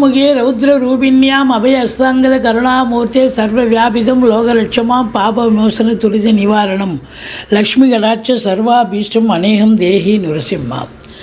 சதுர்முகே ரௌத்ர ரூபிண்யாம் அபய அஸ்தாங்கத கருணாமூர்த்தே சர்வ வியாபிதம் லோகலட்சமாம் பாப விமோசன துரித நிவாரணம். லக்ஷ்மி கடாட்ச சர்வாபீஷ்டம் அநேகம் தேகி நுரசிம்மாம்.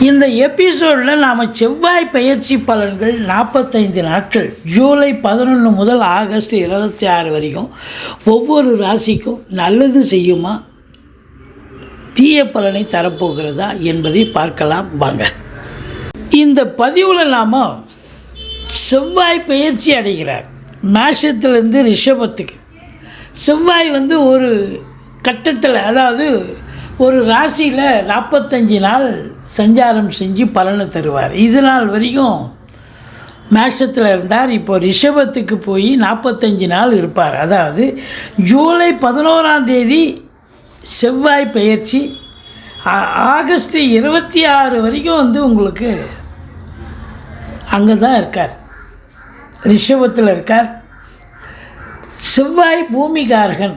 இந்த எபிசோடில் நாம் செவ்வாய் பயிற்சி பலன்கள் நாற்பத்தைந்து நாட்கள் ஜூலை பதினொன்று முதல் ஆகஸ்ட் இருபத்தி ஆறு வரைக்கும் ஒவ்வொரு ராசிக்கும் நல்லது செய்யுமா தீய பலனை தரப்போகிறதா என்பதை பார்க்கலாம் வாங்க. இந்த பதிவில் நாம் செவ்வாய் பயிற்சி அடைகிறார். மேஷத்துலேருந்து ரிஷபத்துக்கு. செவ்வாய் வந்து ஒரு கட்டத்தில் அதாவது ஒரு ராசியில் நாற்பத்தஞ்சு நாள் சஞ்சாரம் செஞ்சு பலனை தருவார். இது நாள் வரைக்கும் மேஷத்தில் இருந்தார். இப்போ ரிஷபத்துக்கு போய் நாற்பத்தஞ்சு நாள் இருப்பார். அதாவது ஜூலை பதினோராம் தேதி செவ்வாய் பயிற்சி ஆகஸ்ட் இருபத்தி ஆறு வரைக்கும் வந்து உங்களுக்கு அங்கே தான் இருக்கார். ரிஷபத்தில் இருக்கார். செவ்வாய் பூமிகாரகன்.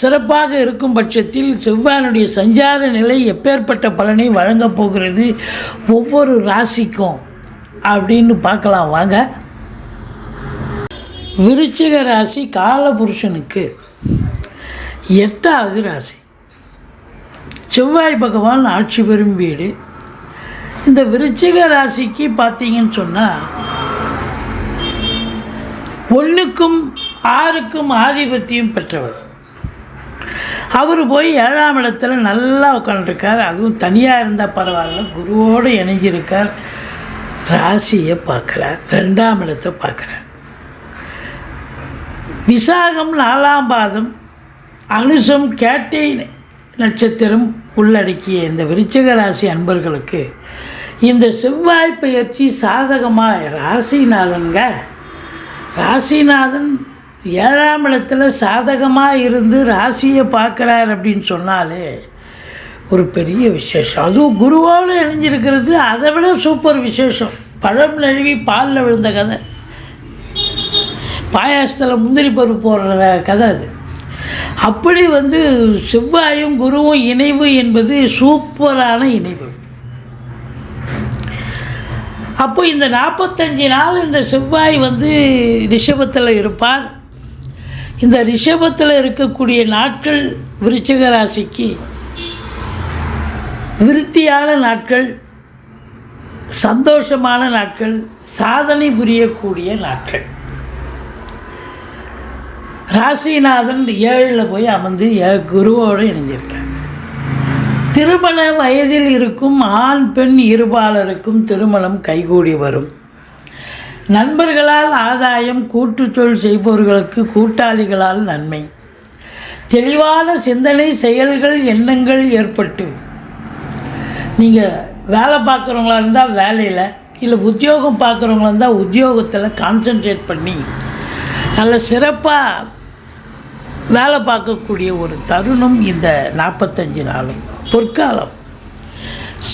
சிறப்பாக இருக்கும் பட்சத்தில் செவ்வாயினுடைய சஞ்சார நிலை எப்பேற்பட்ட பலனை வழங்கப் போகிறது ஒவ்வொரு ராசிக்கும் அப்படின்னு பார்க்கலாம். வாங்க. விருச்சிக ராசி காலபுருஷனுக்கு எட்டாவது ராசி. செவ்வாய் பகவான் ஆட்சி பெறும் வீடு. இந்த விருச்சிக ராசிக்கு பார்த்தீங்கன்னு சொன்னால் ஒன்றுக்கும் ஆறுக்கும் ஆதிபத்தியம் பெற்றவர். அவர் போய் ஏழாம் இடத்துல நல்லா உட்காந்துருக்கார் அதுவும் தனியாக இருந்தால் பரவாயில்ல. குருவோடு இணைஞ்சிருக்கார். ராசியை பார்க்குறார். ரெண்டாம் இடத்தை பார்க்குறார். விசாகம் நாலாம் பாதம் அனுசம் கேட்டை நட்சத்திரம் உள்ளடக்கிய இந்த விருச்சிக ராசி அன்பர்களுக்கு இந்த செவ்வாய் பயிற்சி சாதகமாக ராசிநாதன்க ராசிநாதன் ஏழாம் இடத்துல சாதகமாக இருந்து ராசியை பார்க்குறார் அப்படின்னு சொன்னாலே ஒரு பெரிய விசேஷம். அதுவும் குருவோடு இணைஞ்சிருக்கிறது அதை விட சூப்பர் விசேஷம். பழம் நழுவி பாலில் விழுந்த கதை. பாயாசத்தில் முந்திரி பருப்பு போடுற கதை அது. அப்படி வந்து செவ்வாயும் குருவும் இணைவு என்பது சூப்பரான இணைவு. அப்போ இந்த நாற்பத்தஞ்சு நாள் இந்த செவ்வாய் வந்து ரிஷபத்தில் இருப்பார். இந்த ரிஷபத்தில் இருக்கக்கூடிய நாட்கள் விருச்சிக ராசிக்கு விருத்தியான நாட்கள் சந்தோஷமான நாட்கள் சாதனை புரியக்கூடிய நாட்கள். ராசிநாதன் ஏழில் போய் அமர்ந்து குருவோடு இணைஞ்சிருக்காங்க திருமண வயதில் இருக்கும் ஆண் பெண் இருபாலருக்கும் திருமணம் கைகூடி வரும். நண்பர்களால் ஆதாயம் கூட்டுத்தொழில் செய்பவர்களுக்கு கூட்டாளிகளால் நன்மை. தெளிவான சிந்தனை செயல்கள் எண்ணங்கள் ஏற்பட்டு. நீங்கள் வேலை பார்க்குறவங்களா இருந்தால் வேலையில் இல்லை உத்தியோகம் பார்க்குறவங்களா இருந்தால் உத்தியோகத்தில் கான்சென்ட்ரேட் பண்ணி நல்ல சிறப்பாக வேலை பார்க்கக்கூடிய ஒரு தருணம் இந்த நாற்பத்தஞ்சு நாளும். பொற்காலம்.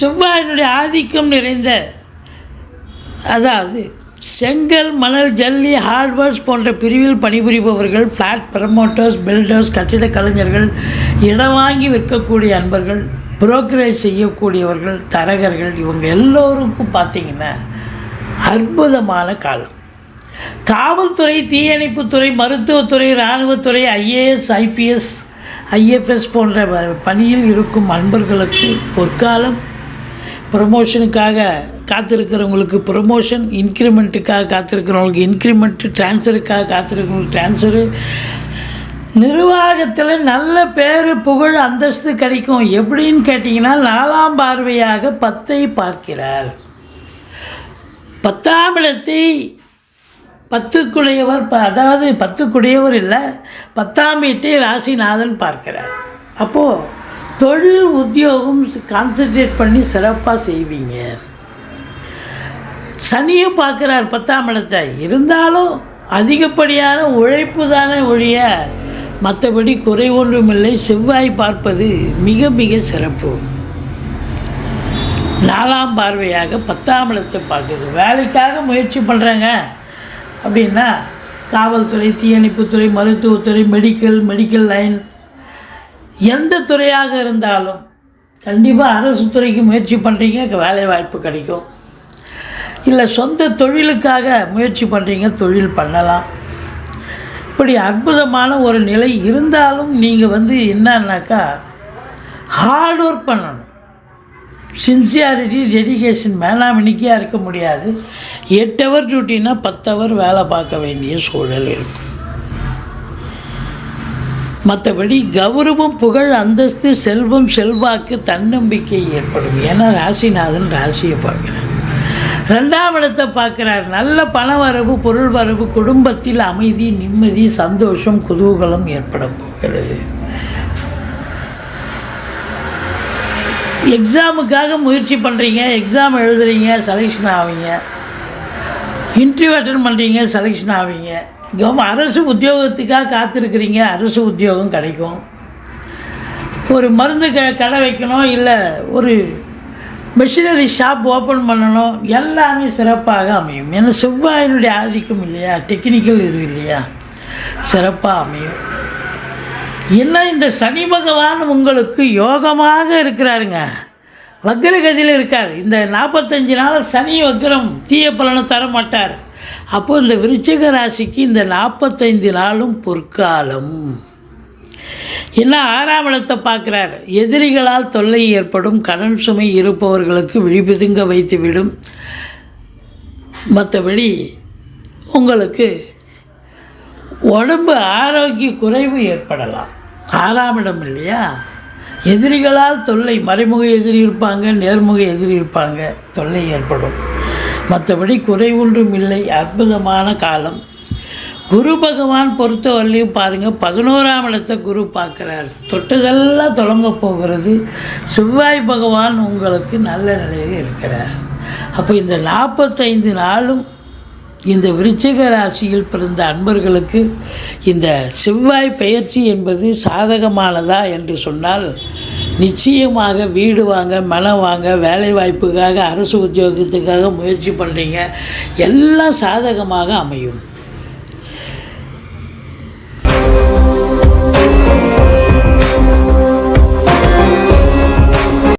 செவ்வாயினுடைய ஆதிக்கம் நிறைந்த அதாவது செங்கல் மணல் ஜல்லி ஹார்ட்வேர்ஸ் போன்ற பிரிவில் பணிபுரிபவர்கள் ஃப்ளாட் ப்ரமோட்டர்ஸ் பில்டர்ஸ் கட்டிடக் கலைஞர்கள் இடம் வாங்கி விற்கக்கூடிய அன்பர்கள் புரோக்கரேஜ் செய்யக்கூடியவர்கள் தரகர்கள் இவங்க எல்லோருக்கும் பார்த்திங்கன்னா அற்புதமான காலம். காவல்துறை தீயணைப்புத்துறை மருத்துவத்துறை இராணுவத்துறை ஐஏஎஸ் ஐபிஎஸ் ஐஎஃப்எஸ் போன்ற பணியில் இருக்கும் அன்பர்களுக்கு பொற்காலம். ப்ரமோஷனுக்காக காத்திருக்கிறவங்களுக்கு ப்ரொமோஷன் இன்க்ரிமெண்ட்டுக்காக காத்திருக்கிறவங்களுக்கு இன்க்ரிமெண்ட்டு ட்ரான்ஸ்ஃபருக்காக காத்திருக்கிறவங்களுக்கு ட்ரான்ஸ்ஃபரு நிர்வாகத்தில் நல்ல பேர் புகழ் அந்தஸ்து கிடைக்கும். எப்படின்னு கேட்டிங்கன்னா நாலாம் பார்வையாக பத்தை பார்க்கிறார். பத்தாம் இடத்தை பத்துக்குடையவர் ப- அதாவது பத்துக்குடையவர் இல்லை பத்தாம் வீட்டை ராசிநாதன் பார்க்கிறார். அப்போது தொழில் உத்தியோகம் கான்சென்ட்ரேட் பண்ணி சிறப்பாக செய்வீங்க. சனியும் பார்க்குறார் பத்தாம் இடத்தை. இருந்தாலும் அதிகப்படியான உழைப்பு தானே ஒழிய மற்றபடி குறை ஒன்றுமில்லை. செவ்வாய் பார்ப்பது மிக மிக சிறப்பு. நாலாம் பார்வையாக பத்தாம் இடத்தை பார்க்குது. வேலைக்காக முயற்சி பண்ணுறாங்க அப்படின்னா காவல்துறை தீயணைப்புத்துறை மருத்துவத்துறை மெடிக்கல் மெடிக்கல் லைன் எந்த துறையாக இருந்தாலும் கண்டிப்பாக அரசு துறைக்கு முயற்சி பண்ணுறீங்க வேலை வாய்ப்பு கிடைக்கும். இல்லை சொந்த தொழிலுக்காக முயற்சி பண்ணுறீங்க தொழில் பண்ணலாம். இப்படி அற்புதமான ஒரு நிலை இருந்தாலும் நீங்கள் வந்து என்னன்னாக்கா ஹார்ட் ஒர்க் பண்ணணும். சின்சியாரிட்டி டெடிகேஷன் மேனாமினிக்கியாக இருக்க முடியாது. எட்டு ஹவர் டியூட்டினா பத்து ஹவர் வேலை பார்க்க வேண்டிய சூழல் இருக்கும். மற்றபடி கௌரவம் புகழ் அந்தஸ்து செல்வம் செல்வாக்கு தன்னம்பிக்கை ஏற்படும். ஏன்னா ராசிநாதன் ராசியை பார்க்குறேன் ரெண்டாம் இடத்தை பார்க்குறார். நல்ல பண வரவு பொருள் வரவு குடும்பத்தில் அமைதி நிம்மதி சந்தோஷம் குதூகலம் ஏற்பட போகிறது. எக்ஸாமுக்காக முயற்சி பண்ணுறீங்க எக்ஸாம் எழுதுறீங்க செலெக்ஷன் ஆவீங்க. இன்டர்வியூ அட்டன் பண்ணுறீங்க செலெக்ஷன் ஆவீங்க. கவர்மெண்ட் அரசு உத்தியோகத்துக்காக காத்திருக்கிறீங்க அரசு உத்தியோகம் கிடைக்கும். ஒரு மருந்து க கடை வைக்கணும் இல்லை ஒரு மிஷினரி ஷாப் ஓப்பன் பண்ணணும். எல்லாமே சிறப்பாக அமையும். ஏன்னா செவ்வாயினுடைய ஆதிக்கம் இல்லையா? டெக்னிக்கல் இது இல்லையா? சிறப்பாக அமையும். என்ன இந்த சனி பகவான் உங்களுக்கு யோகமாக இருக்கிறாருங்க. வக்ரகதியில் இருக்கார். இந்த நாற்பத்தஞ்சு நாள் சனி வக்ரம் தீய பலனை தர மாட்டார் அப்போது இந்த விருச்சிக ராசிக்கு இந்த நாற்பத்தைந்து நாளும் பொற்காலம். என்ன ஆறாம் இடத்தை பார்க்குறார்? எதிரிகளால் தொல்லை ஏற்படும் கடன் சுமை இருப்பவர்களுக்கு விழிபிதுங்க வைத்துவிடும். மற்றபடி உங்களுக்கு உடம்பு ஆரோக்கிய குறைவு ஏற்படலாம். ஆறாம் இடம் இல்லையா? எதிரிகளால் தொல்லை மறைமுக எதிரி இருப்பாங்க நேர்முக எதிரி இருப்பாங்க தொல்லை ஏற்படும். மற்றபடி குறைவொன்றும் இல்லை. அற்புதமான காலம். குரு பகவான் பொறுத்தவரையிலையும் பாருங்கள் பதினோராம் இடத்தை குரு பார்க்குறார். தொட்டதெல்லாம் தொடங்க போகிறது. செவ்வாய் பகவான் உங்களுக்கு நல்ல நிலையில் இருக்கிறார். அப்போ இந்த நாற்பத்தைந்து நாளும் இந்த விருச்சிக ராசியில் பிறந்த அன்பர்களுக்கு இந்த செவ்வாய் பெயர்ச்சி என்பது சாதகமானதா என்று சொன்னால் நிச்சயமாக வீடு வாங்க மனம் வாங்க வேலை வாய்ப்புக்காக அரசு உத்தியோகத்துக்காக முயற்சி பண்ணுறீங்க எல்லாம் சாதகமாக அமையும்.